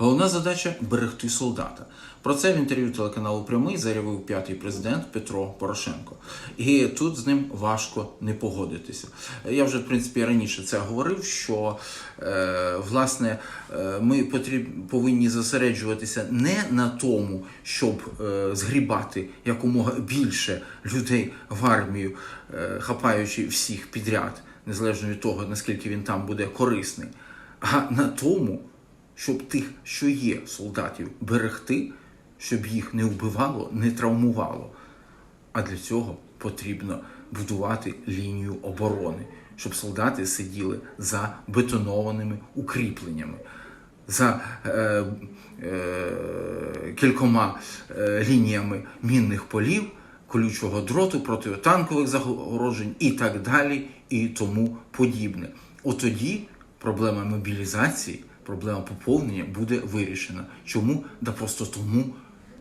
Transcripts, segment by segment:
Головна задача берегти солдата. Про це в інтерв'ю телеканалу Прямий заявив п'ятий президент Петро Порошенко. І тут з ним важко не погодитися. Я вже в принципі раніше це говорив, що е, власне е, ми потріб, повинні зосереджуватися не на тому, щоб е, згрібати якомога більше людей в армію, е, хапаючи всіх підряд, незалежно від того, наскільки він там буде корисний, а на тому, щоб тих, що є солдатів, берегти, щоб їх не вбивало, не травмувало. А для цього потрібно будувати лінію оборони, щоб солдати сиділи за бетонованими укріпленнями, за е, е, кількома е, лініями мінних полів, колючого дроту, протитанкових загорожень і так далі, і тому подібне. От тоді проблема мобілізації, проблема поповнення буде вирішена. Чому? Да просто тому,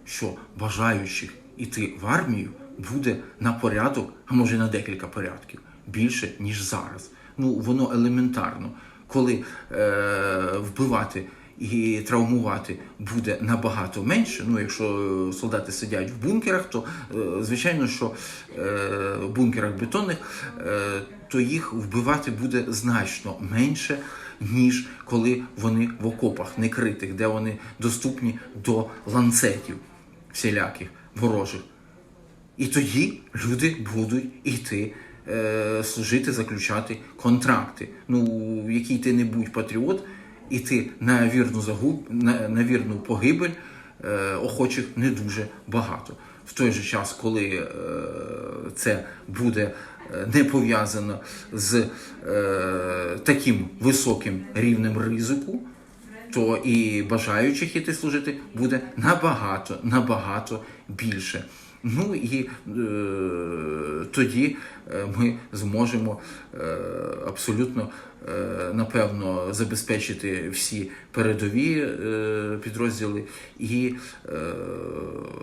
що бажаючих іти в армію буде на порядок, а може на декілька порядків більше, ніж зараз. Ну, воно елементарно. Коли е, вбивати і травмувати буде набагато менше. Ну, якщо солдати сидять в бункерах, то е, звичайно, що е, в бункерах бетонних, е, то їх вбивати буде значно менше, ніж коли вони в окопах некритих, де вони доступні до ланцетів всіляких ворожих. І тоді люди будуть йти е, служити, заключати контракти. Ну, який ти не будь патріот, іти на вірну загуб, на, на вірну погибель е, охочих не дуже багато. В той же час, коли е, це буде не пов'язано з е, таким високим рівнем ризику, то і бажаючих іти служити буде набагато, набагато більше. Ну і е, тоді е, ми зможемо е, абсолютно е, напевно забезпечити всі передові е, підрозділи, і е,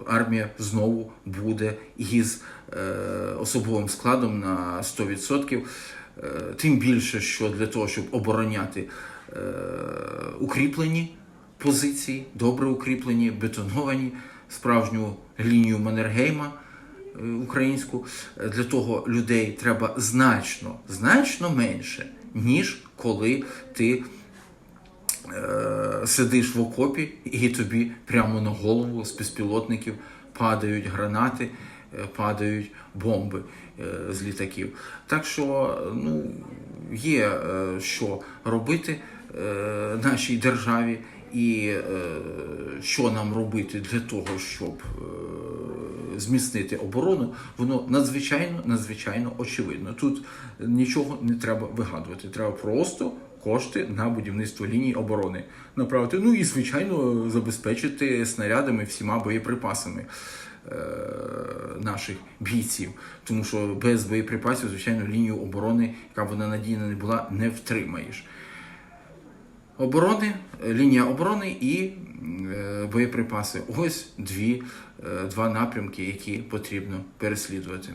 армія знову буде із е, особовим складом на 100%. Е, Тим більше, що для того, щоб обороняти е, укріплені позиції, добре укріплені, бетоновані, справжню лінію Маннергейма е, українську, е, для того людей треба значно, значно менше, ніж коли ти е, сидиш в окопі і тобі прямо на голову з безпілотників падають гранати, падають бомби з літаків. Так що ну, є що робити нашій державі, і е, що нам робити для того, щоб е, зміцнити оборону, воно надзвичайно надзвичайно очевидно. Тут нічого не треба вигадувати. Треба просто кошти на будівництво ліній оборони направити. Ну і звичайно забезпечити снарядами всіма боєприпасами е, наших бійців. Тому що без боєприпасів, звичайно, лінію оборони, яка вона надійна не була, не втримаєш. Оборони, лінія оборони і е, боєприпаси. Ось дві, е, два напрямки, які потрібно переслідувати.